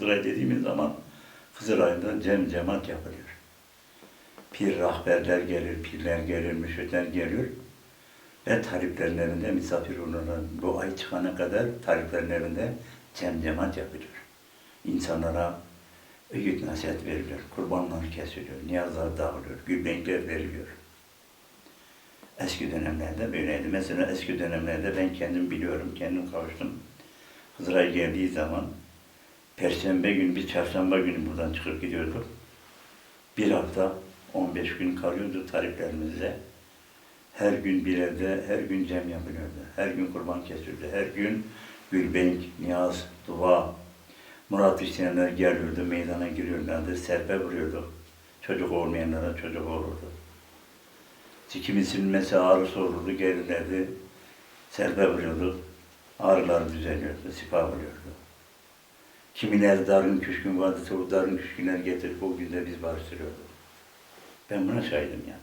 Kızılay dediğimiz zaman Kızılay'da cem cemaat yapılıyor. Pir rahberler gelir, pirler gelir, müşritler geliyor. Ve taliplerin evinde misafir olurlar. Bu ay çıkana kadar taliplerin evinde cem cemaat yapılıyor. İnsanlara öğüt nasihat veriliyor, kurbanlar kesiliyor, niyazlar dağılıyor, gülbenkler veriliyor. Eski dönemlerde böyleydi. Mesela eski dönemlerde ben kendim biliyorum, kendim kavuştum. Hızır'a geldiği zaman Perşembe günü, bir çarşamba günü buradan çıkıp gidiyorduk. Bir hafta, 15 gün kalıyordu taliplerimizde. Her gün bir evde, her gün cem yapılıyordu. Her gün kurban kesildi. Her gün gülbenk, niyaz, dua. Murat isteyenler geliyordu, meydana giriyorlardı, serpe vuruyorduk. Çocuk olmayanlara çocuk olurdu. Kimisinin mesela ağrısı olurdu, gelirlerdi, serpe vuruyorduk. Ağrılar düzeliyordu, şifa buluyordu. Kimiler darın küskün vardı, o darın küskünler getirip o günde biz barıştırıyorduk. Ben buna şahidim yani.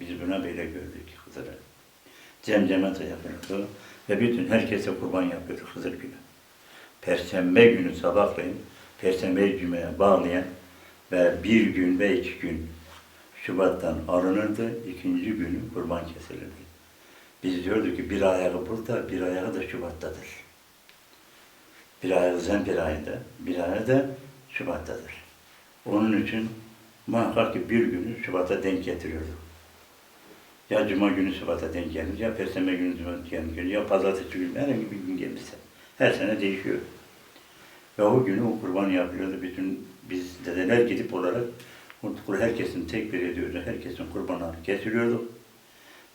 Biz buna böyle gördük Hızır'ı. Cemcemata yapıyordu ve bütün herkese kurban yapıyordu Hızır günü. Perşembe günü sabahleyin, Perşembe cümleye bağlayan ve bir gün ve iki gün Şubat'tan alınırdı, ikinci günü kurban kesilirdi. Biz diyorduk ki bir ayağı burada, bir ayağı da Şubat'tadır. Bir ayağı Zempir ayında, bir ayağı da Şubat'tadır. Onun için muhakkak ki bir günü Şubat'a denk getiriyorduk. Ya Cuma günü Şubat'a denk gelir, ya Perşembe günü Şubat'a denk gelir, ya Pazartesi günü herhangi bir gün gelirse. Her sene değişiyor. Ve o günü o kurban yapılıyordu. Bütün biz dedeler gidip olarak herkesin tekbir ediyordu. Herkesin kurbanını kesiyorduk.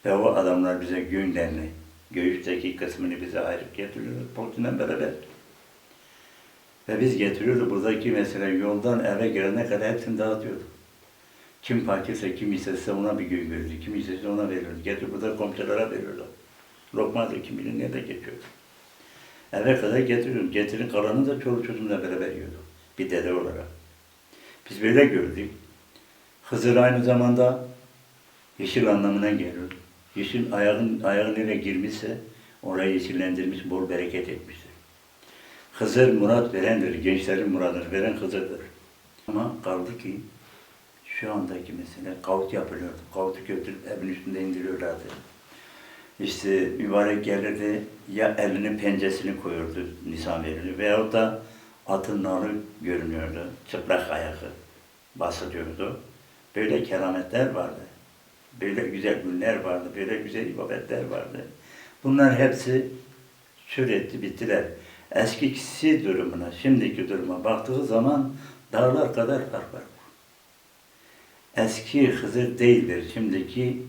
Ve o adamlar bize günlerini, göğüsteki kısmını bize ayırıp getiriyordu. Portundan beraber. Ve biz getiriyorduk. Buradaki mesela yoldan eve gelene kadar hepsini dağıtıyorduk. Kim fakirse, kim istese ona bir gün verirdi. Kim istese ona verirdi. Getir burada komşulara verirdi. Lokma da kim bilir nerede geçiyordu. Eve kadar getiriyorum. Getirin kalanını da çoluk çocuğumla beraber yiyorduk. Bir dede olarak. Biz böyle gördük. Hızır aynı zamanda yeşil anlamına geliyor. Yeşil ayağın, ayağı nereye girmişse orayı yeşillendirmiş, bol bereket etmiştir. Hızır murat verendir, gençlerin muradını veren Hızır'dır. Ama kaldı ki şu andaki mesele kavut yapılıyordu. Kavutu götürüp evin üstünde indiriyorlardı. İşte mübarek gelirdi ya elinin pencesini koyuyordu nisan verirdi veyahut da atın nalı görünüyordu. Çıplak ayağı basılıyordu. Böyle kerametler vardı. Böyle güzel günler vardı. Böyle güzel ibadetler vardı. Bunlar hepsi sürekli bittiler. Eskisi durumuna, şimdiki duruma baktığı zaman dağlar kadar fark var. Eski Hızır değildir. Şimdiki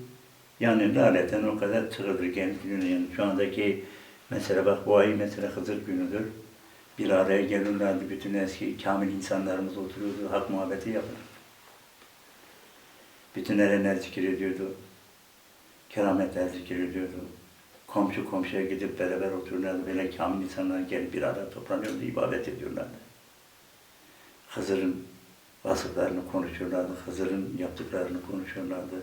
yani laleten o kadar çığırdır kendini yani şu andaki mesela bak bu ay mesela Hızır günüdür. Bir araya gelirlerdi bütün eski kamil insanlarımız oturuyordu, hak muhabbeti yapılır. Bütün erenler zikir ediyordu. Kerametler zikir ediyordu. Komşu komşuya gidip beraber otururlardı. Böyle kamil insanlar gelip bir arada toplanıyordu, ibadet ediyorlardı. Hızır'ın vasıflarını konuşuyorlardı, Hızır'ın yaptıklarını konuşuyorlardı.